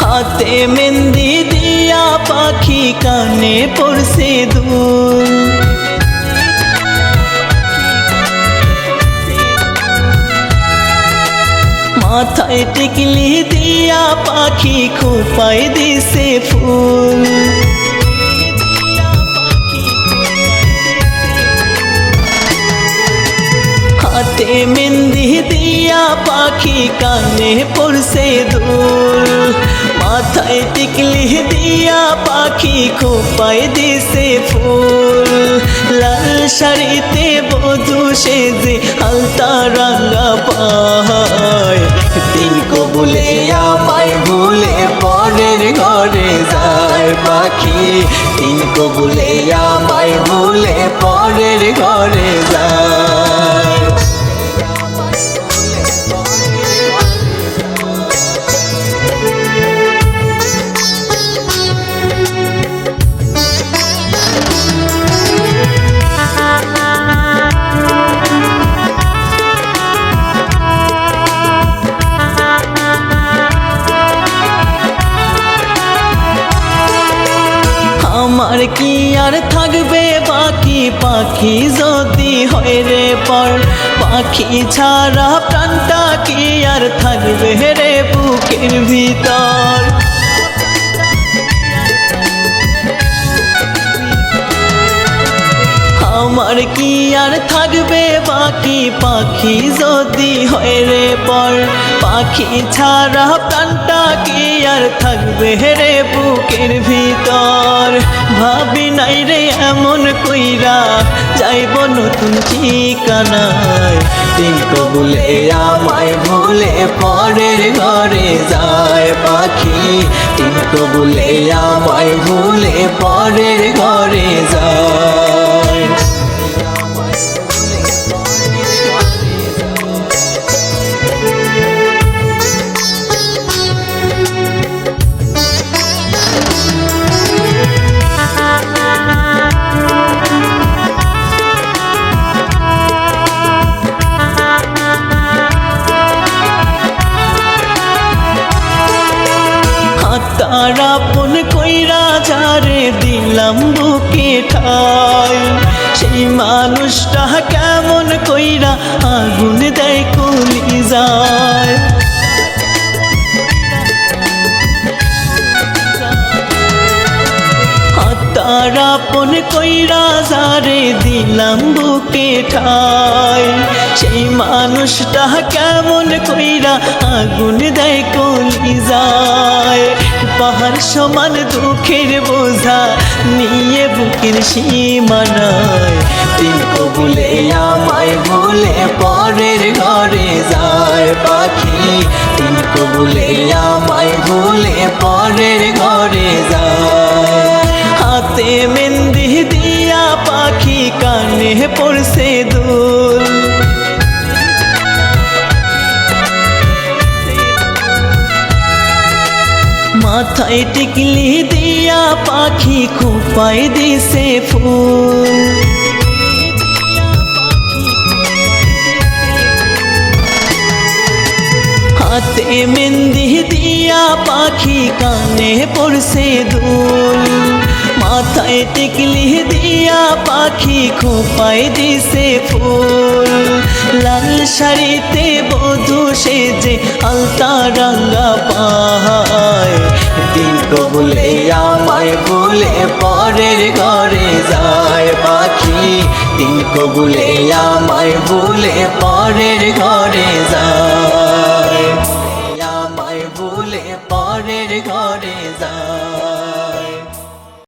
হাতে মেহেন্দি দিয়া পাখি কানে পড়ছে দুল। মাথায় টিকলি দিয়া পাখি খোপায় দিছে ফুল। হাতে মেহেন্দি দিয়া পাখি কানে পড়ছে দুল। মাথায় টিকলি দিয়া পাখি খোপায় দিছে ফুল। লাল শাড়িতে বধু সেজে আলতা রাঙ্গা পায় তিন কবুলে আমায় ভুলে পরের ঘরে যায় পাখি। তিন কবুলে আমায় ভুলে পরের ঘরে যায় আমার কি আর থাকবে বাকি? পাখি যদি হয় রে পর, পাখি ছাড়া প্রাণটা কি আর থাকবে রে বুকের ভিতর? আমার কি আর থাকবে বাকি? পাখি যদি হয় রে পর, পাখি ছাড়া প্রাণটা কি আর থাকবে রে বুকের ভিতর? রে এমন কইরা যাইব নতুন ঠিকানায়। তিন কবুলে আমায় ভুলে পরের ঘরে যায় পাখি। তিন কবুলে আমায় ভুলে পরের ঘরে যায়। যারে দিলাম বুকে ঠাই। সেই মানুষটা কেমন কইরা আগুন দেয় কলি যায়। তারা পন কইরা যারে দিলাম বুকে ঠাই। সেই মানুষটা কেমন কইরা আগুন দেয় কলি পাহাড় সমান দুঃখের বোঝা নিয়ে বুকের সীমানায়। তিন কবুলে আমায় বলে পরের ঘরে যায় পাখি। তিন কবুলে আমায় ভুলে পরের ঘরে মাথায় টিকলি দিয়া পাখি খোপায় দিছে ফুল। হাতে মেহেন্দি দিয়া পাখি কানে পড়ছে দুল। মাথায় টিকলি দিয়া পাখি খোপায় দিছে ফুল। লাল শাড়িতে বধু সেজে আলতা রাঙ্গা দিন কবুলে আমায় ভুলে পরের ঘরে যায় পাখি। দিন কবুলে আমায় ভুলে পরের ঘরে যায়।